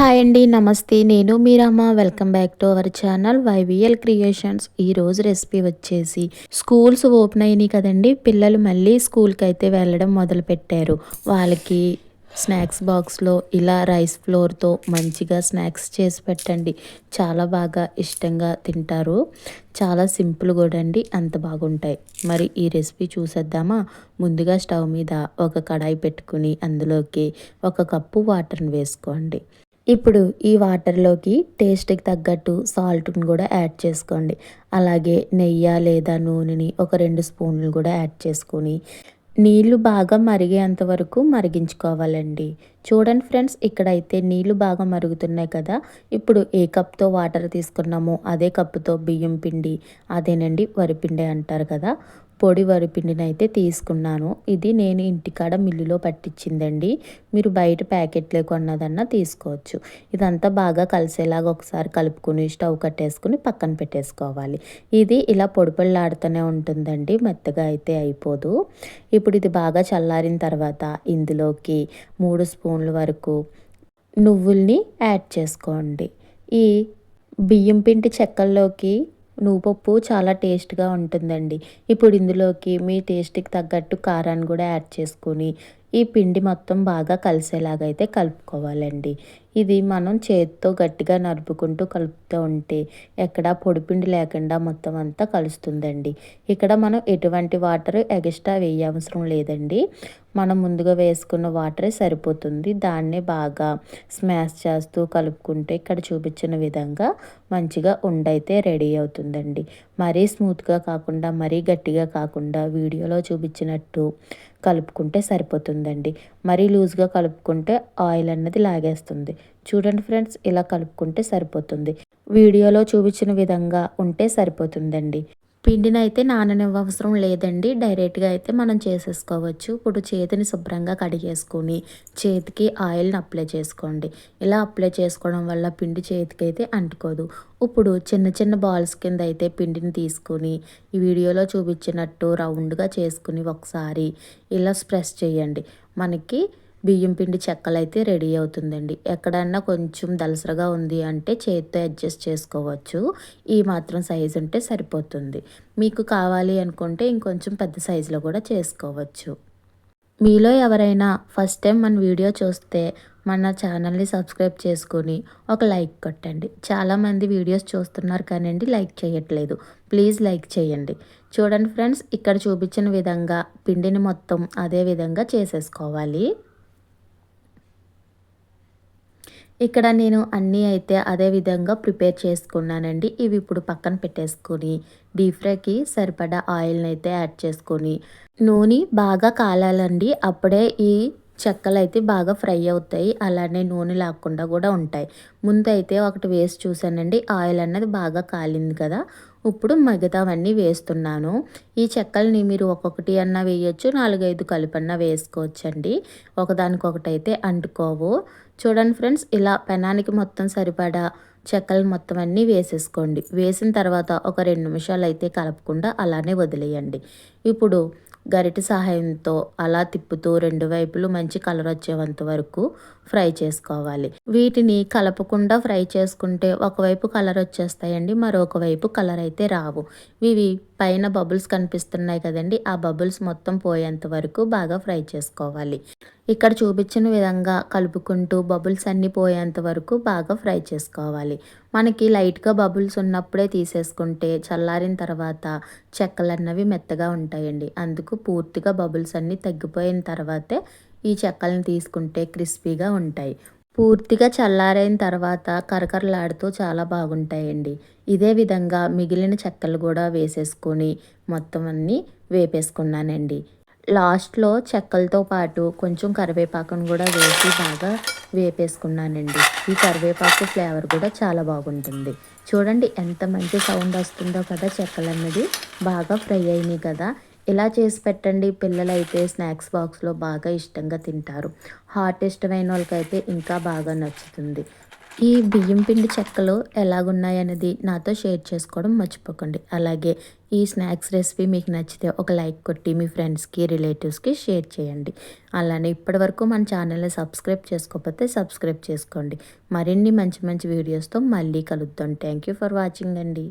Hi అండి నమస్తే. నేను మీరమ్మ welcome back to our channel YVL creations. ఈరోజు రెసిపీ వచ్చేసి స్కూల్స్ ఓపెన్ అయినాయి కదండి. పిల్లలు మళ్ళీ స్కూల్కి అయితే వెళ్ళడం మొదలు పెట్టారు. వాళ్ళకి స్నాక్స్ బాక్స్లో ఇలా రైస్ ఫ్లోర్తో మంచిగా స్నాక్స్ చేసి పెట్టండి. చాలా బాగా ఇష్టంగా తింటారు. చాలా సింపుల్ కూడా అండి. అంత బాగుంటాయి. మరి ఈ రెసిపీ చూసేద్దామా? ముందుగా స్టవ్ మీద ఒక కడాయి పెట్టుకుని అందులోకి ఒక కప్పు వాటర్ని వేసుకోండి. ఇప్పుడు ఈ వాటర్లోకి టేస్ట్కి తగ్గట్టు సాల్ట్ని కూడా యాడ్ చేసుకోండి. అలాగే నెయ్యి లేదా నూనెని ఒక రెండు స్పూన్లు కూడా యాడ్ చేసుకొని నీళ్ళు బాగా మరిగేంత వరకు మరిగించుకోవాలండి. చూడండి ఫ్రెండ్స్ ఇక్కడైతే నీళ్ళు బాగా మరుగుతున్నాయి కదా. ఇప్పుడు ఏ కప్తో వాటర్ తీసుకున్నామో అదే కప్పుతో బియ్యం పిండి అదేనండి వరిపిండి అంటారు కదా. పొడి వరిపిండిని అయితే తీసుకున్నాను. ఇది నేను ఇంటికాడ మిల్లులో పట్టించిందండి. మీరు బయట ప్యాకెట్లో కొన్నదన్నా తీసుకోవచ్చు. ఇదంతా బాగా కలిసేలాగా ఒకసారి కలుపుకొని స్టవ్ కట్టేసుకుని పక్కన పెట్టేసుకోవాలి. ఇది ఇలా పొడి ఉంటుందండి మెత్తగా అయితే అయిపోదు. ఇప్పుడు ఇది బాగా చల్లారిన తర్వాత ఇందులోకి మూడు స్పూన్ స్పూన్ల వరకు నువ్వుల్ని యాడ్ చేసుకోండి. ఈ బియ్యం పిండి చెక్కల్లోకి నువ్వుపప్పు చాలా టేస్ట్గా ఉంటుందండి. ఇప్పుడు ఇందులోకి మీ టేస్ట్కి తగ్గట్టు కారాన్ని కూడా యాడ్ చేసుకొని ఈ పిండి మొత్తం బాగా కలిసేలాగైతే కలుపుకోవాలండి. ఇది మనం చేతితో గట్టిగా నరుపుకుంటూ కలుపుతూ ఉంటే ఎక్కడ పొడిపిండి లేకుండా మొత్తం అంతా కలుస్తుందండి. ఇక్కడ మనం ఎటువంటి వాటర్ ఎగస్ట్రా వేయవసరం లేదండి. మనం ముందుగా వేసుకున్న వాటరే సరిపోతుంది. దాన్నే బాగా స్మాష్ చేస్తూ కలుపుకుంటే ఇక్కడ చూపించిన విధంగా మంచిగా ఉండైతే రెడీ అవుతుందండి. మరీ స్మూత్గా కాకుండా మరీ గట్టిగా కాకుండా వీడియోలో చూపించినట్టు కలుపుకుంటే సరిపోతుందండి. మరీ లూజ్గా కలుపుకుంటే ఆయిల్ అన్నది లాగేస్తుంది. చూడండి ఫ్రెండ్స్ ఇలా కలుపుకుంటే సరిపోతుంది. వీడియోలో చూపించిన విధంగా ఉంటే సరిపోతుందండి. పిండిని అయితే నాననివ్వవసరం లేదండి. డైరెక్ట్గా అయితే మనం చేసేసుకోవచ్చు. ఇప్పుడు చేతిని శుభ్రంగా కడిగేసుకొని చేతికి ఆయిల్ని అప్లై చేసుకోండి. ఇలా అప్లై చేసుకోవడం వల్ల పిండి చేతికి అయితే అంటుకోదు. ఇప్పుడు చిన్న చిన్న బాల్స్ కింద అయితే పిండిని తీసుకొని ఈ వీడియోలో చూపించినట్టు రౌండ్గా చేసుకుని ఒకసారి ఇలా స్ప్రెస్ చేయండి. మనకి బియ్యం పిండి చెక్కలు అయితే రెడీ అవుతుందండి. ఎక్కడన్నా కొంచెం దలసరగా ఉంది అంటే చేతితో అడ్జస్ట్ చేసుకోవచ్చు. ఈ మాత్రం సైజు ఉంటే సరిపోతుంది. మీకు కావాలి అనుకుంటే ఇంకొంచెం పెద్ద సైజులో కూడా చేసుకోవచ్చు. మీలో ఎవరైనా ఫస్ట్ టైం మన వీడియో చూస్తే మన ఛానల్ని సబ్స్క్రైబ్ చేసుకొని ఒక లైక్ కొట్టండి. చాలామంది వీడియోస్ చూస్తున్నారు కానండి లైక్ చేయట్లేదు. ప్లీజ్ లైక్ చేయండి. చూడండి ఫ్రెండ్స్ ఇక్కడ చూపించిన విధంగా పిండిని మొత్తం అదే విధంగా చేసేసుకోవాలి. ఇక్కడ నేను అన్నీ అయితే అదే విధంగా ప్రిపేర్ చేసుకున్నానండి. ఇవి ఇప్పుడు పక్కన పెట్టేసుకొని డీప్ ఫ్రైకి సరిపడా ఆయిల్ని అయితే యాడ్ చేసుకొని నూనె బాగా కాలాలండి. అప్పుడే ఈ చెక్కలు అయితే బాగా ఫ్రై అవుతాయి. అలానే నూనె లేకుండా కూడా ఉంటాయి. ముందు అయితే ఒకటి వేసి చూసానండి ఆయిల్ అన్నది బాగా కాలింది కదా. ఇప్పుడు మిగతావన్నీ వేస్తున్నాను. ఈ చెక్కల్ని మీరు ఒక్కొక్కటి అన్నా వేయచ్చు నాలుగైదు కలిపన్నా వేసుకోవచ్చండి. ఒకదానికొకటైతే అయితే అంటుకోవు. చూడండి ఫ్రెండ్స్ ఇలా పెనానికి మొత్తం సరిపడా చెక్కలు మొత్తం అన్నీ వేసేసుకోండి. వేసిన తర్వాత ఒక రెండు నిమిషాలు అయితే కలపకుండా అలానే వదిలేయండి. ఇప్పుడు గరిటె సహాయంతో అలా తిప్పుతూ రెండు వైపులు మంచి కలర్ వచ్చేంత వరకు ఫ్రై చేసుకోవాలి. వీటిని కలపకుండా ఫ్రై చేసుకుంటే ఒకవైపు కలర్ వచ్చేస్తాయండి మరొక వైపు కలర్ అయితే రావు. ఇవి పైన బబుల్స్ కనిపిస్తున్నాయి కదండి. ఆ బబుల్స్ మొత్తం పోయేంత వరకు బాగా ఫ్రై చేసుకోవాలి. ఇక్కడ చూపించిన విధంగా కలుపుకుంటూ బబుల్స్ అన్నీ పోయేంత వరకు బాగా ఫ్రై చేసుకోవాలి. మనకి లైట్గా బబుల్స్ ఉన్నప్పుడే తీసేసుకుంటే చల్లారిన తర్వాత చెక్కలు అన్నవి మెత్తగా ఉంటాయండి. అందుకు పూర్తిగా బబుల్స్ అన్నీ తగ్గిపోయిన తర్వాతే ఈ చెక్కలను తీసుకుంటే క్రిస్పీగా ఉంటాయి. పూర్తిగా చల్లారైన తర్వాత కరకరలాడుతూ చాలా బాగుంటాయండి. ఇదే విధంగా మిగిలిన చెక్కలు కూడా వేసేసుకొని మొత్తం అన్నీ వేపేసుకున్నానండి. లాస్ట్లో చెక్కలతో పాటు కొంచెం కరివేపాకును కూడా వేసి బాగా వేపేసుకున్నానండి. ఈ కరివేపాకు ఫ్లేవర్ కూడా చాలా బాగుంటుంది. చూడండి ఎంత మంచి సౌండ్ వస్తుందో కదా చెక్కలు అన్నది బాగా ఫ్రై అయినాయి కదా. ఇలా చేసి పెట్టండి. పిల్లలు అయితే స్నాక్స్ బాక్స్లో బాగా ఇష్టంగా తింటారు. హాట్ ఇష్టమైన వాళ్ళకైతే ఇంకా బాగా నచ్చుతుంది. ఈ బియ్యం పిండి చెక్కలు ఎలాగున్నాయనేది నాతో షేర్ చేసుకోవడం మర్చిపోకండి. అలాగే ఈ స్నాక్స్ రెసిపీ మీకు నచ్చితే ఒక లైక్ కొట్టి మీ ఫ్రెండ్స్కి రిలేటివ్స్కి షేర్ చేయండి. అలానే ఇప్పటివరకు మన ఛానల్ని సబ్స్క్రైబ్ చేసుకోకపోతే సబ్స్క్రైబ్ చేసుకోండి. మరిన్ని మంచి మంచి వీడియోస్తో మళ్ళీ కలుద్దాం. థ్యాంక్ యూ ఫర్ వాచింగ్ అండి.